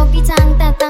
চকি চাং তা তাং